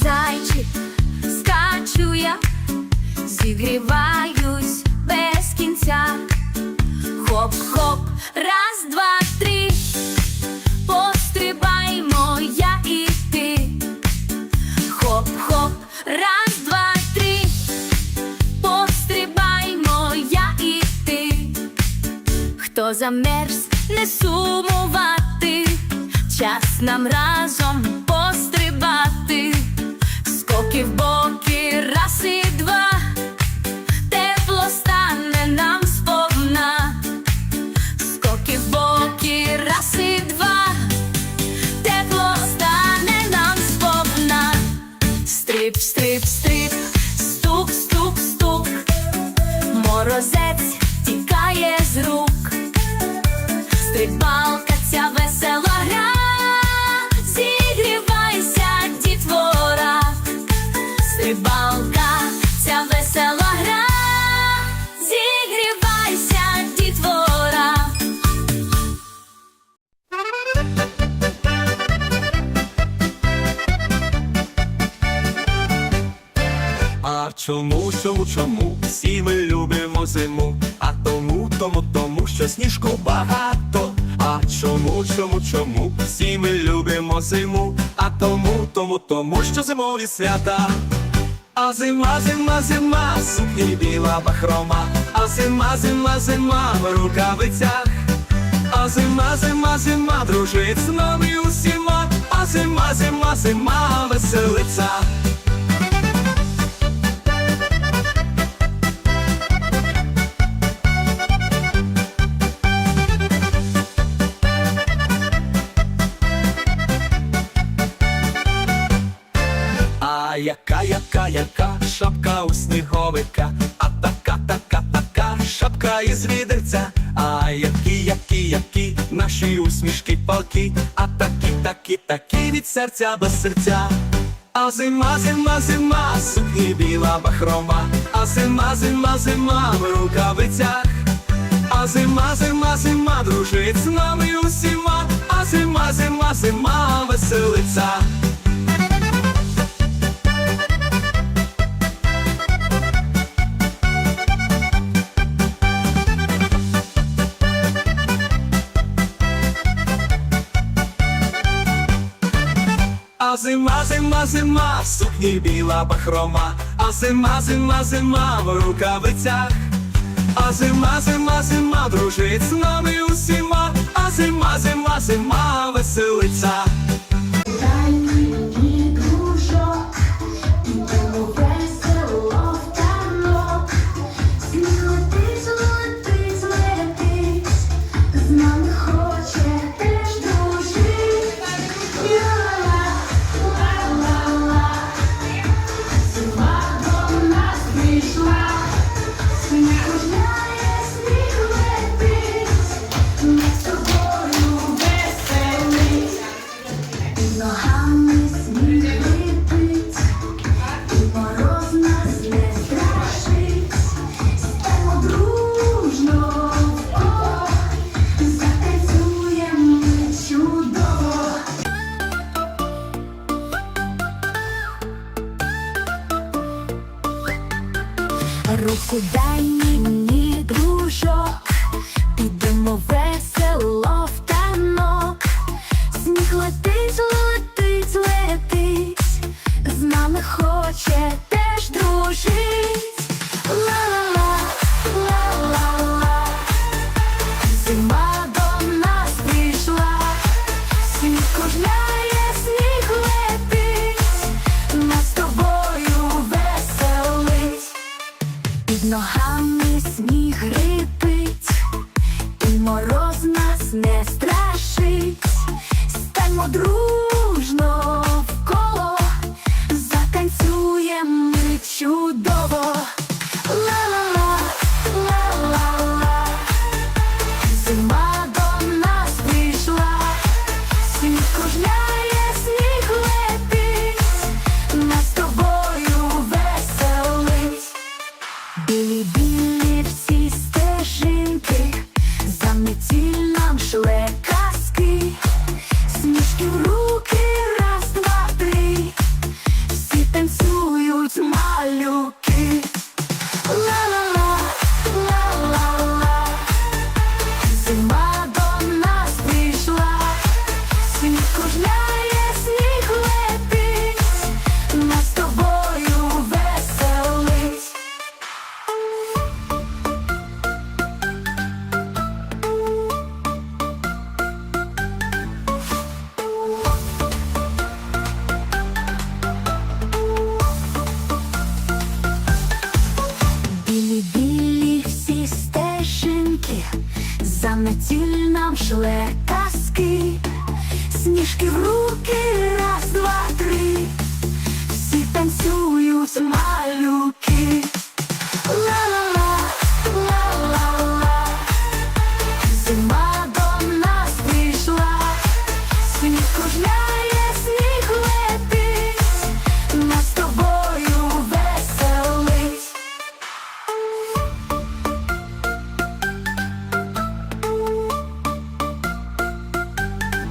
зайчик, скачу я, зігріваюсь без кінця. Хоп-хоп, раз, два, три, пострибаймо я і ти. Хоп-хоп, раз, два, три, пострибаймо я і ти. Хто замерз, не сумувати, час нам разом скоки в боки, раз А чому, чому, чому всі ми любимо зиму? А тому, тому, тому, що сніжку багато. А чому, чому, чому всі ми любимо зиму? А тому, тому, тому, що зимові свята. А зима, зима, зима, сукні біла бахрома, а зима, зима, зима в рукавицях. А зима, зима, зима дружить з нами усіма, а зима, зима, зима веселиться. Сніговика, а така, така, така шапка із відерця, а які, які, які наші усмішки палки, а такі, такі, такі від серця без серця. А зима, зима, зима, сукні біла бахрома, а зима, зима, зима в рукавицях. А зима, зима, зима дружить з нами усіма, а зима, зима, зима веселиться. Зима, зима, зима, сукні біла бахрома, а зима, зима, зима в рукавицях. А зима, зима, зима дружить з нами усіма, а зима, зима, зима веселиться. Руку дай мені, дружок, підемо весело в танок. Сніг летить, летить, летить, з нами хоче теж дружить. Дружно в коло, затанцюємо ми чудово. Ла-ла-ла, зима до нас прийшла, сніг кружляє, сніг летить, нас тобою веселить. залюки. Ла-ла-ла, ла-ла-ла, зима до нас пришла, всіх кружляє. Метіль нам